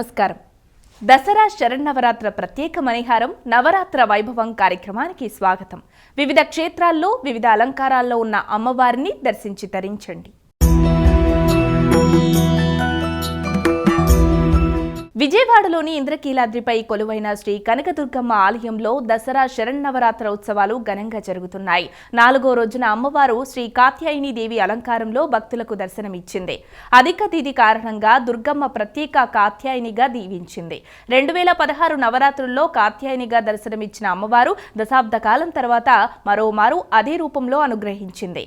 నమస్కారం. దసరా శరన్నవరాత్ర ప్రత్యేక మణిహారం నవరాత్ర వైభవం కార్యక్రమానికి స్వాగతం. వివిధ క్షేత్రాల్లో వివిధ అలంకారాల్లో ఉన్న అమ్మవారిని దర్శించి తరించండి. విజయవాడలోని ఇంద్రకీలాద్రిపై కొలువైన శ్రీ కనకదుర్గమ్మ ఆలయంలో దసరా శరన్నవరాత్ర ఉత్సవాలు ఘనంగా జరుగుతున్నాయి. నాలుగో రోజున అమ్మవారు శ్రీ కాత్యాయని దేవి అలంకారంలో భక్తులకు దర్శనమిచ్చింది. అధిక తిథి కారణంగా దుర్గమ్మ ప్రత్యేక కాత్యాయనిగా దీవించింది. రెండు వేల పదహారు నవరాత్రుల్లో కాత్యాయనిగా దర్శనమిచ్చిన అమ్మవారు దశాబ్ద కాలం తర్వాత మరోమారు అదే రూపంలో అనుగ్రహించింది.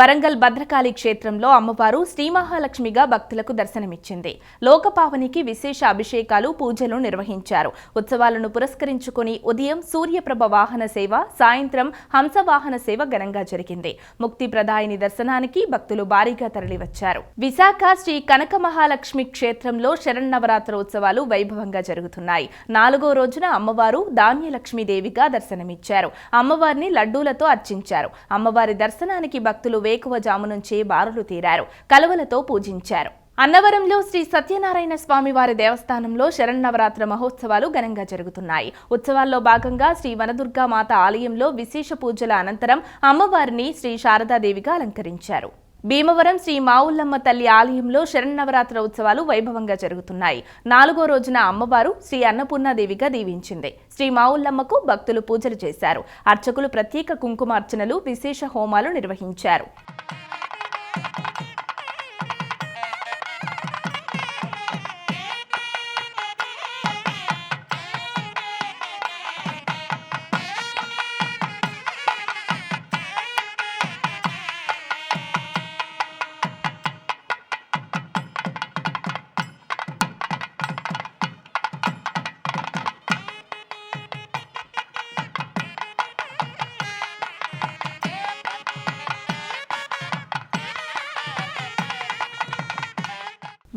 వరంగల్ భద్రకాళి క్షేత్రంలో అమ్మవారు శ్రీ మహాలక్ష్మిగా భక్తులకు దర్శనమిచ్చింది. లోకపావనికి విశేష అభిషేకాలు పూజలు నిర్వహించారు. ఉత్సవాలను పురస్కరించుకుని ఉదయం సూర్యప్రభ వాహన సేవ సాయంత్రం హంస వాహన సేవ ఘనంగా జరిగింది. ముక్తి ప్రదాయిని దర్శనానికి భక్తులు భారీగా తరలివచ్చారు. విశాఖ శ్రీ కనక మహాలక్ష్మి క్షేత్రంలో శరన్నవరాత్ర ఉత్సవాలు వైభవంగా జరుగుతున్నాయి. నాలుగో రోజున అమ్మవారు ధాన్యలక్ష్మీదేవిగా దర్శనమిచ్చారు. అమ్మవారిని లడ్డూలతో అర్చించారు. అమ్మవారి దర్శనానికి భక్తులు వేకువజాము నుంచే బారులు తీరారు. కలువలతో పూజించారు. అన్నవరంలో శ్రీ సత్యనారాయణ స్వామి వారి దేవస్థానంలో శరన్నవరాత్ర మహోత్సవాలు ఘనంగా జరుగుతున్నాయి. ఉత్సవాల్లో భాగంగా శ్రీ వనదుర్గా మాత ఆలయంలో విశేష పూజల అనంతరం అమ్మవారిని శ్రీ శారదాదేవిగా అలంకరించారు. భీమవరం శ్రీ మావుల్లమ్మ తల్లి ఆలయంలో శరన్నవరాత్ర ఉత్సవాలు వైభవంగా జరుగుతున్నాయి. నాలుగో రోజున అమ్మవారు శ్రీ అన్నపూర్ణాదేవిగా దీవించింది. శ్రీ మావుల్లమ్మకు భక్తులు పూజలు చేశారు. అర్చకులు ప్రత్యేక కుంకుమార్చనలు విశేష హోమాలు నిర్వహించారు.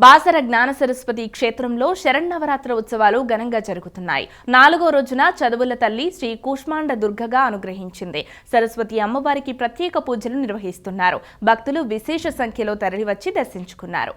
బాసర జ్ఞాన సరస్వతి క్షేత్రంలో శరన్నవరాత్ర ఉత్సవాలు ఘనంగా జరుగుతున్నాయి. నాలుగో రోజున చదువుల తల్లి శ్రీ కూష్మాండ దుర్గగా అనుగ్రహించింది. సరస్వతి అమ్మవారికి ప్రత్యేక పూజలు నిర్వహిస్తున్నారు. భక్తులు విశేష సంఖ్యలో తరలివచ్చి దర్శించుకున్నారు.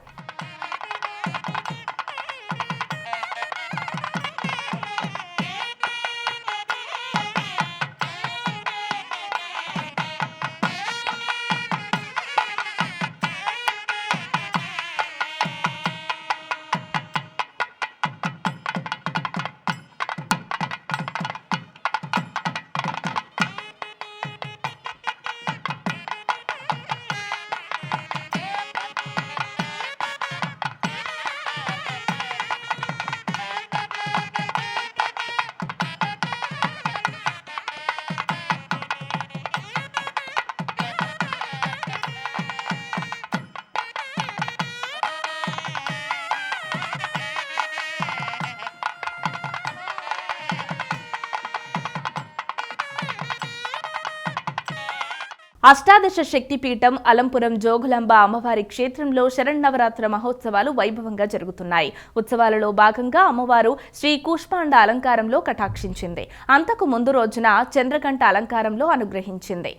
అష్టాదశ శక్తిపీఠం అలంపురం జోగులాంబ అమ్మవారి క్షేత్రంలో శరన్నవరాత్ర మహోత్సవాలు వైభవంగా జరుగుతున్నాయి. ఉత్సవాలలో భాగంగా అమ్మవారు శ్రీ కూష్పాండ అలంకారంలో కటాక్షించింది. అంతకు ముందు రోజున చంద్రకంఠ అలంకారంలో అనుగ్రహించింది.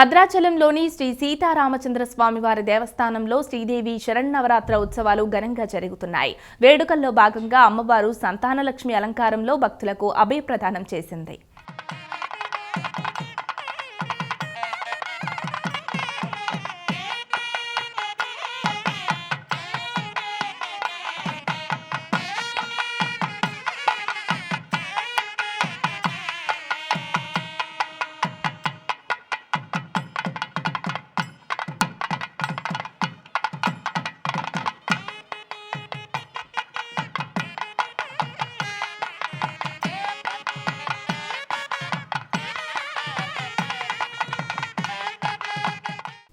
భద్రాచలంలోని శ్రీ సీతారామచంద్ర స్వామివారి దేవస్థానంలో శ్రీదేవి శరన్నవరాత్ర ఉత్సవాలు ఘనంగా జరుగుతున్నాయి. వేడుకల్లో భాగంగా అమ్మవారు సంతానలక్ష్మి అలంకారంలో భక్తులకు అభయప్రదానం చేసింది.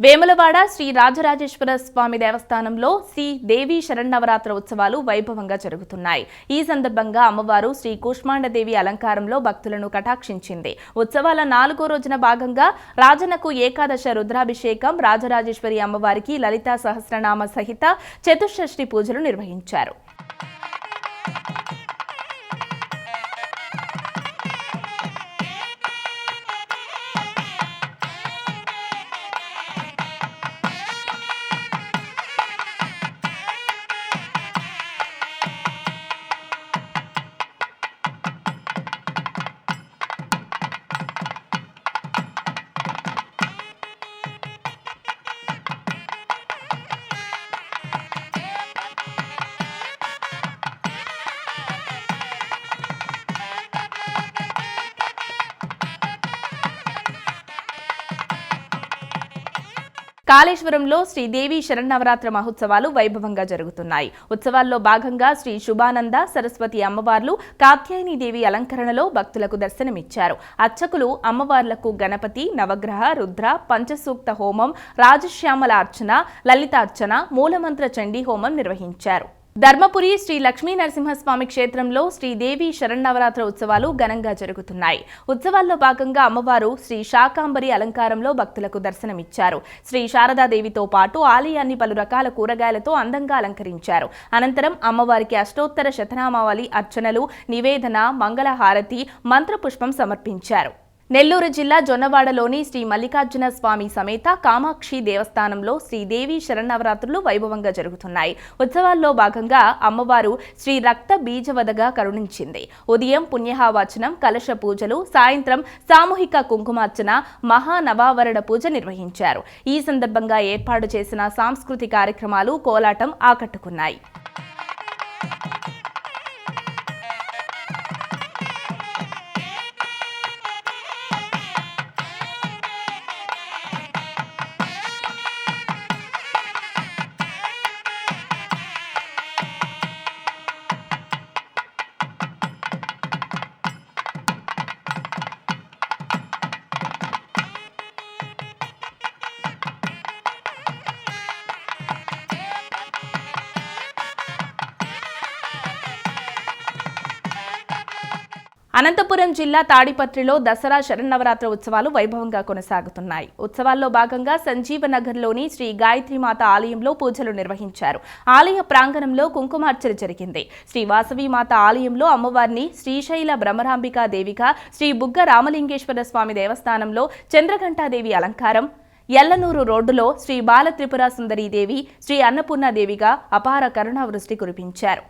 వేములవాడ శ్రీ రాజరాజేశ్వర స్వామి దేవస్థానంలో శ్రీ దేవి శరన్నవరాత్ర ఉత్సవాలు వైభవంగా జరుగుతున్నాయి. ఈ సందర్భంగా అమ్మవారు శ్రీ కూష్మాండదేవి అలంకారంలో భక్తులను కటాక్షించింది. ఉత్సవాల నాలుగో రోజున భాగంగా రాజనకు ఏకాదశ రుద్రాభిషేకం రాజరాజేశ్వరి అమ్మవారికి లలితా సహస్రనామ సహిత చతుషష్ఠి పూజలు నిర్వహించారు. కాళేశ్వరంలో శ్రీదేవి శరన్నవరాత్ర మహోత్సవాలు వైభవంగా జరుగుతున్నాయి. ఉత్సవాల్లో భాగంగా శ్రీ శుభానంద సరస్వతి అమ్మవార్లు కాత్యాయని దేవి అలంకరణలో భక్తులకు దర్శనమిచ్చారు. అర్చకులు అమ్మవార్లకు గణపతి నవగ్రహ రుద్ర పంచసూక్త హోమం రాజశ్యామల అర్చన లలితార్చన మూలమంత్ర చండీ హోమం నిర్వహించారు. ధర్మపురి శ్రీ లక్ష్మీ నరసింహస్వామి క్షేత్రంలో శ్రీదేవి దేవి ఉత్సవాలు ఘనంగా జరుగుతున్నాయి. ఉత్సవాల్లో భాగంగా అమ్మవారు శ్రీ శాకాంబరి అలంకారంలో భక్తులకు దర్శనమిచ్చారు. శ్రీ శారదాదేవితో పాటు ఆలయాన్ని పలు రకాల కూరగాయలతో అందంగా అలంకరించారు. అనంతరం అమ్మవారికి అష్టోత్తర శతనామావళి అర్చనలు నివేదన మంగళహారతి మంత్రపుష్పం సమర్పించారు. నెల్లూరు జిల్లా జొన్నవాడలోని శ్రీ మల్లికార్జున స్వామి సమేత కామాక్షి దేవస్థానంలో శ్రీదేవి శరణవరాత్రులు వైభవంగా జరుగుతున్నాయి. ఉత్సవాల్లో భాగంగా అమ్మవారు శ్రీ రక్త బీజవదగా కరుణించింది. ఉదయం పుణ్యహావాచనం కలశ పూజలు సాయంత్రం సామూహిక కుంకుమార్చన మహానవావరణ పూజ నిర్వహించారు. ఈ సందర్భంగా ఏర్పాటు చేసిన సాంస్కృతిక కార్యక్రమాలు కోలాటం ఆకట్టుకున్నాయి. అనంతపురం జిల్లా తాడిపత్రిలో దసరా శరన్నవరాత్ర ఉత్సవాలు వైభవంగా కొనసాగుతున్నాయి. ఉత్సవాల్లో భాగంగా సంజీవనగర్లోని శ్రీ గాయత్రిమాత ఆలయంలో పూజలు నిర్వహించారు. ఆలయ ప్రాంగణంలో కుంకుమార్చన జరిగింది. శ్రీ వాసవిమాత ఆలయంలో అమ్మవారిని శ్రీశైల భ్రమరాంబికా దేవిగా శ్రీ బుగ్గ రామలింగేశ్వర స్వామి దేవస్థానంలో చంద్రఘంటాదేవి అలంకారం ఎల్లనూరు రోడ్డులో శ్రీ బాల త్రిపుర సుందరీదేవి శ్రీ అన్నపూర్ణాదేవిగా అపార కరుణావృష్టి కురిపించారు.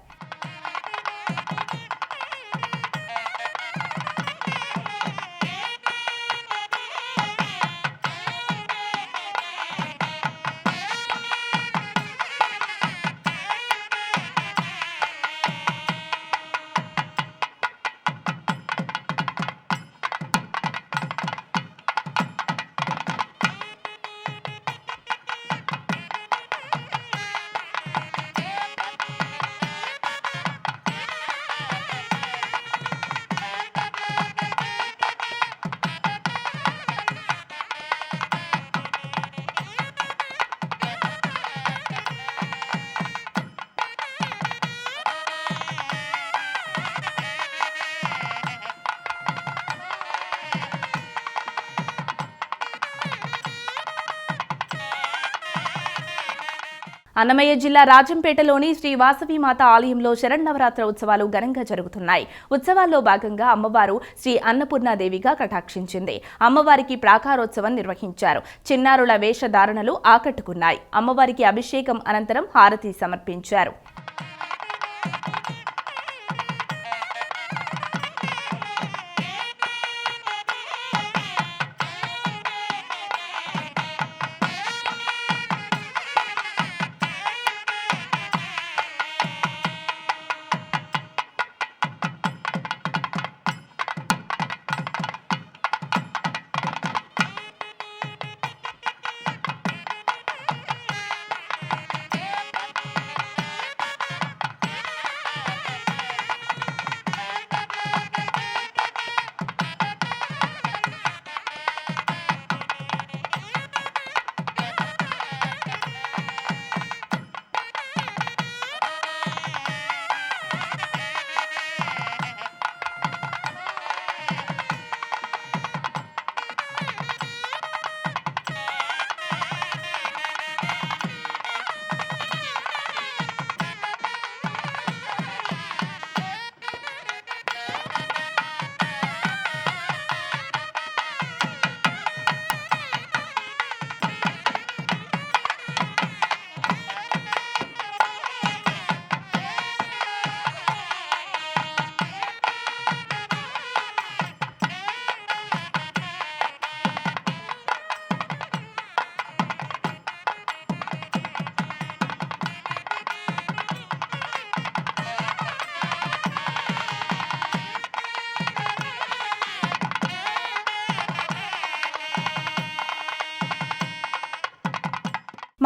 అన్నమయ్య జిల్లా రాజంపేటలోని శ్రీ వాసవి మాత ఆలయంలో శరన్నవరాత్ర ఉత్సవాలు ఘనంగా జరుగుతున్నాయి. ఉత్సవాల్లో భాగంగా అమ్మవారు శ్రీ అన్నపూర్ణాదేవిగా కటాక్షించింది. అమ్మవారికి ప్రాకారోత్సవం నిర్వహించారు. చిన్నారుల వేషధారణలు ఆకట్టుకున్నాయి. అమ్మవారికి అభిషేకం అనంతరం హారతి సమర్పించారు.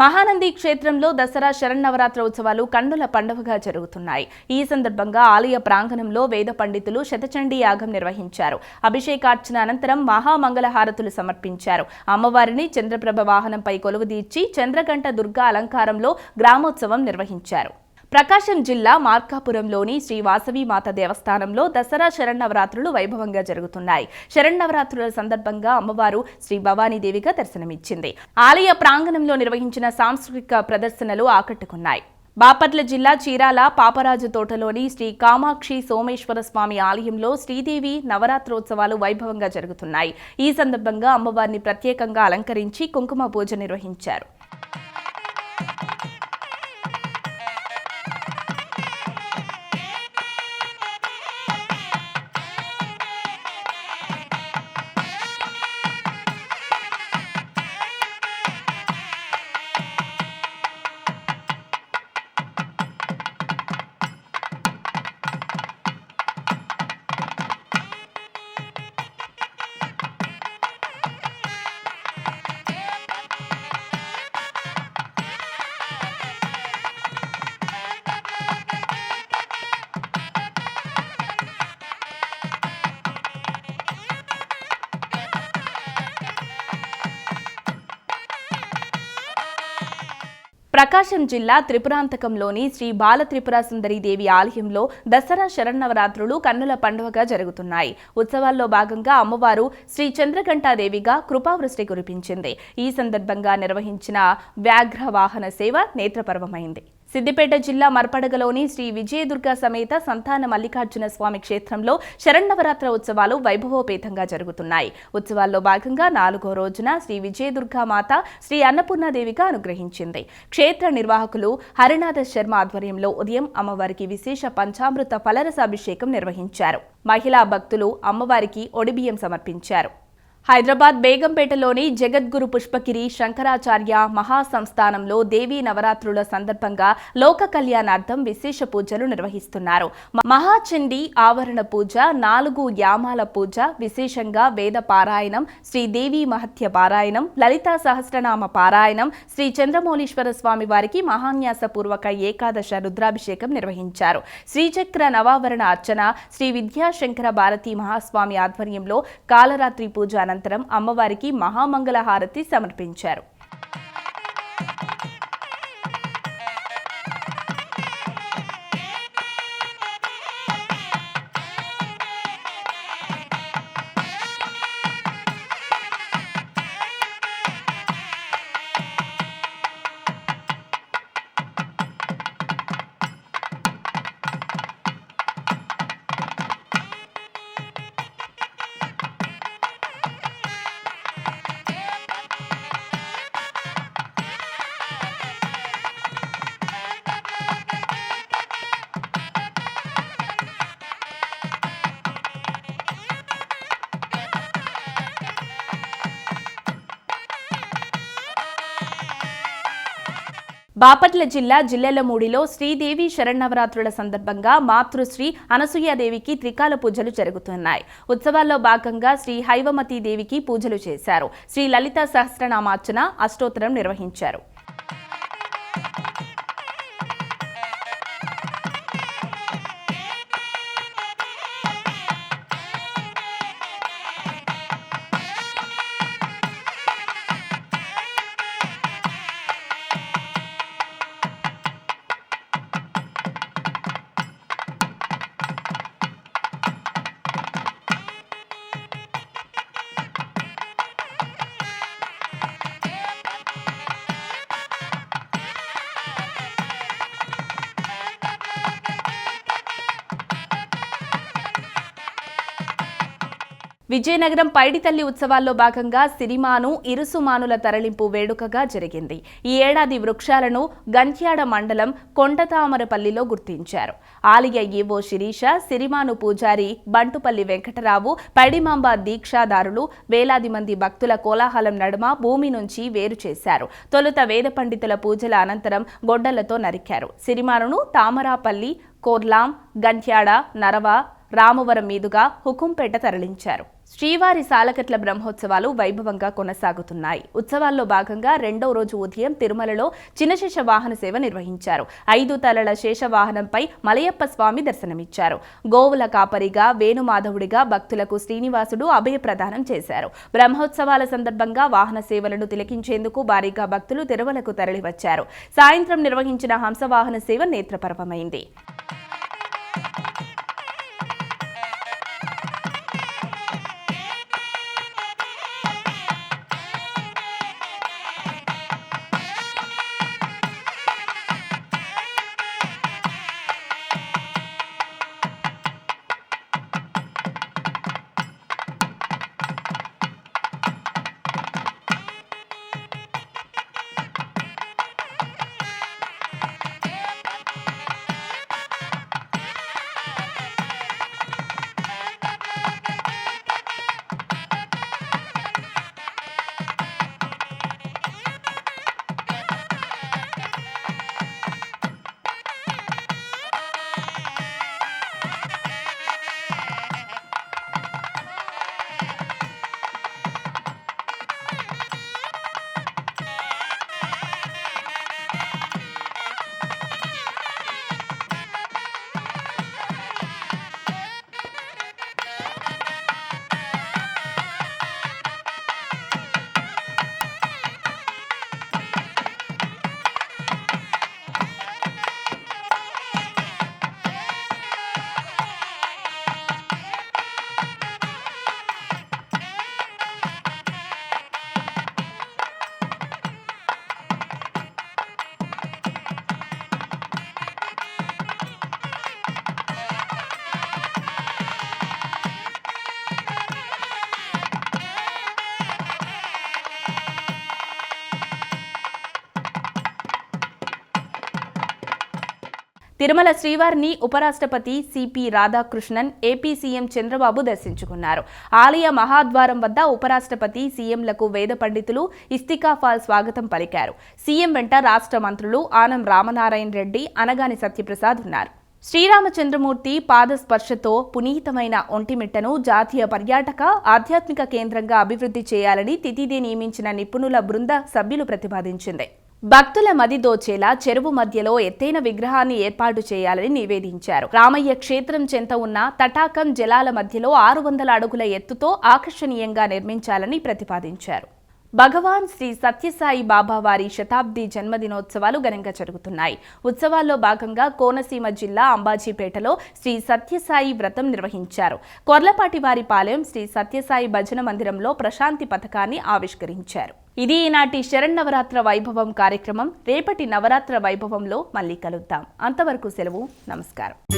మహానంది క్షేత్రంలో దసరా శరన్నవరాత్ర ఉత్సవాలు కన్నుల పండుగగా జరుగుతున్నాయి. ఈ సందర్భంగా ఆలయ ప్రాంగణంలో వేద పండితులు శతచండీ యాగం నిర్వహించారు. అభిషేకార్చన అనంతరం మహామంగళహారతులు సమర్పించారు. అమ్మవారిని చంద్రప్రభ వాహనంపై కొలువుదీర్చి చంద్రగంట దుర్గా అలంకారంలో గ్రామోత్సవం నిర్వహించారు. ప్రకాశం జిల్లా మార్కాపురంలోని శ్రీ వాసవి మాత దేవస్థానంలో దసరా శరన్నవరాత్రులు వైభవంగా జరుగుతున్నాయి. శరన్నవరాత్రుల సందర్భంగా అమ్మవారు శ్రీ భవానీదేవిగా దర్శనమిచ్చింది. ఆలయ ప్రాంగణంలో నిర్వహించిన సాంస్కృతిక ప్రదర్శనలు ఆకట్టుకున్నాయి. బాపట్ల జిల్లా చీరాల పాపరాజు తోటలోని శ్రీ కామాక్షి సోమేశ్వర స్వామి ఆలయంలో శ్రీదేవి నవరాత్రోత్సవాలు వైభవంగా జరుగుతున్నాయి. ఈ సందర్భంగా అమ్మవారిని ప్రత్యేకంగా అలంకరించి కుంకుమ పూజ నిర్వహించారు. ప్రకాశం జిల్లా త్రిపురాంతకంలోని శ్రీ బాల త్రిపుర సుందరి దేవి ఆలయంలో దసరా శరన్నవరాత్రులు కన్నుల పండుగగా జరుగుతున్నాయి. ఉత్సవాల్లో భాగంగా అమ్మవారు శ్రీ చంద్రఘంటాదేవిగా కృపావృష్టి కురిపించింది. ఈ సందర్భంగా నిర్వహించిన వ్యాఘ్ర వాహన సేవ నేత్రపర్వమైంది. సిద్దిపేట జిల్లా మర్పడగలోని శ్రీ విజయదుర్గ సమేత సంతాన మల్లికార్జున స్వామి క్షేత్రంలో శరన్నవరాత్ర ఉత్సవాలు వైభవోపేతంగా జరుగుతున్నాయి. ఉత్సవాల్లో భాగంగా నాలుగో రోజున శ్రీ విజయదుర్గ మాత శ్రీ అన్నపూర్ణాదేవిగా అనుగ్రహించింది. క్షేత్ర నిర్వాహకులు హరినాథ శర్మ ఆధ్వర్యంలో ఉదయం అమ్మవారికి విశేష పంచామృత ఫలరసాభిషేకం నిర్వహించారు. మహిళా భక్తులు అమ్మవారికి ఒడిబియ్యం సమర్పించారు. హైదరాబాద్ బేగంపేటలోని జగద్గురు పుష్పగిరి శంకరాచార్య మహాసంస్థానంలో దేవీ నవరాత్రుల సందర్భంగా లోక కళ్యాణార్థం విశేష పూజలు నిర్వహిస్తున్నారు. మహాచండి ఆవరణ పూజ నాలుగు యామాల పూజ విశేషంగా వేద పారాయణం శ్రీదేవి మహత్య పారాయణం లలితా సహస్రనామ పారాయణం శ్రీ చంద్రమౌళీశ్వర స్వామి వారికి మహాన్యాసపూర్వక ఏకాదశ రుద్రాభిషేకం నిర్వహించారు. శ్రీచక్ర నవావరణ అర్చన శ్రీ విద్యాశంకర భారతి మహాస్వామి ఆధ్వర్యంలో కాలరాత్రి పూజ అనంతరం అమ్మవారికి మహామంగళ హారతి సమర్పించారు. బాపట్ల జిల్లా జిల్లెలమూడిలో శ్రీదేవి శరణవరాత్రుల సందర్భంగా మాతృశ్రీ అనసూయాదేవికి త్రికాల పూజలు జరుగుతున్నాయి. ఉత్సవాల్లో భాగంగా శ్రీ హైవమతీ దేవికి పూజలు చేశారు. శ్రీ లలిత సహస్రనామార్చన అష్టోత్తరం నిర్వహించారు. విజయనగరం పైడితల్లి ఉత్సవాల్లో భాగంగా సిరిమాను ఇరుసుమానుల తరలింపు వేడుకగా జరిగింది. ఈ ఏడాది వృక్షాలను గంత్యాడ మండలం కొండతామరపల్లిలో గుర్తించారు. ఆలయ ఈవో శిరీష సిరిమాను పూజారి బంటుపల్లి వెంకటరావు పైడిమాంబ దీక్షాదారులు వేలాది మంది భక్తుల కోలాహలం నడుమ భూమి నుంచి వేరు చేశారు. తొలుత వేద పండితుల పూజల అనంతరం గొడ్డలతో నరికారు. సిరిమానును తామరాపల్లి కోర్లాం గంట్యాడ నరవ రామవరం మీదుగా హుకుంపేట తరలించారు. శ్రీవారి సాలకట్ల బ్రహ్మోత్సవాలు వైభవంగా కొనసాగుతున్నాయి. ఉత్సవాల్లో భాగంగా రెండో రోజు ఉదయం తిరుమలలో చిన్నశేష వాహన సేవ నిర్వహించారు. ఐదు తలల శేష వాహనంపై మలయప్ప స్వామి దర్శనమిచ్చారు. గోవుల కాపరిగా వేణుమాధవుడిగా భక్తులకు శ్రీనివాసుడు అభయ ప్రదానం చేశారు. బ్రహ్మోత్సవాల సందర్భంగా వాహన సేవలను తిలకించేందుకు భారీగా భక్తులు తిరుమలకు తరలివచ్చారు. సాయంత్రం నిర్వహించిన హంసవాహన సేవ నేత్రపర్వమైంది. తిరుమల శ్రీవారిని ఉపరాష్ట్రపతి CP Radhakrishnan AP CM Chandrababu దర్శించుకున్నారు. ఆలయ మహాద్వారం వద్ద ఉపరాష్ట్రపతి సీఎంలకు వేద పండితులు ఇస్తికాఫాల్ స్వాగతం పలికారు. సీఎం వెంట రాష్ట్ర మంత్రులు ఆనం రామనారాయణ రెడ్డి అనగాని సత్యప్రసాద్ ఉన్నారు. శ్రీరామచంద్రమూర్తి పాదస్పర్శతో పునీతమైన ఒంటిమిట్టను జాతీయ పర్యాటక ఆధ్యాత్మిక కేంద్రంగా అభివృద్ధి చేయాలని తితిదే నియమించిన నిపుణుల బృంద సభ్యులు ప్రతిపాదించింది. భక్తుల మది దోచేలా చెరువు మధ్యలో ఎత్తైన విగ్రహాన్ని ఏర్పాటు చేయాలని నివేదించారు. రామయ్య క్షేత్రం చెంత ఉన్న తటాకం జలాల మధ్యలో ఆరు వందల అడుగుల ఎత్తుతో ఆకర్షణీయంగా నిర్మించాలని ప్రతిపాదించారు. భగవాన్ శ్రీ సత్యసాయి బాబా వారి శతాబ్ది జన్మదినోత్సవాలు ఘనంగా జరుగుతున్నాయి. ఉత్సవాల్లో భాగంగా కోనసీమ జిల్లా అంబాజీపేటలో శ్రీ సత్యసాయి వ్రతం నిర్వహించారు. కొర్లపాటి వారి పాలెం శ్రీ సత్యసాయి భజన మందిరంలో ప్రశాంతి పథకాన్ని ఆవిష్కరించారు. ఇది ఈనాటి శరణ్ వైభవం కార్యక్రమం. రేపటి నవరాత్ర వైభవంలో మళ్ళీ కలుద్దాం. అంతవరకు సెలవు. నమస్కారం.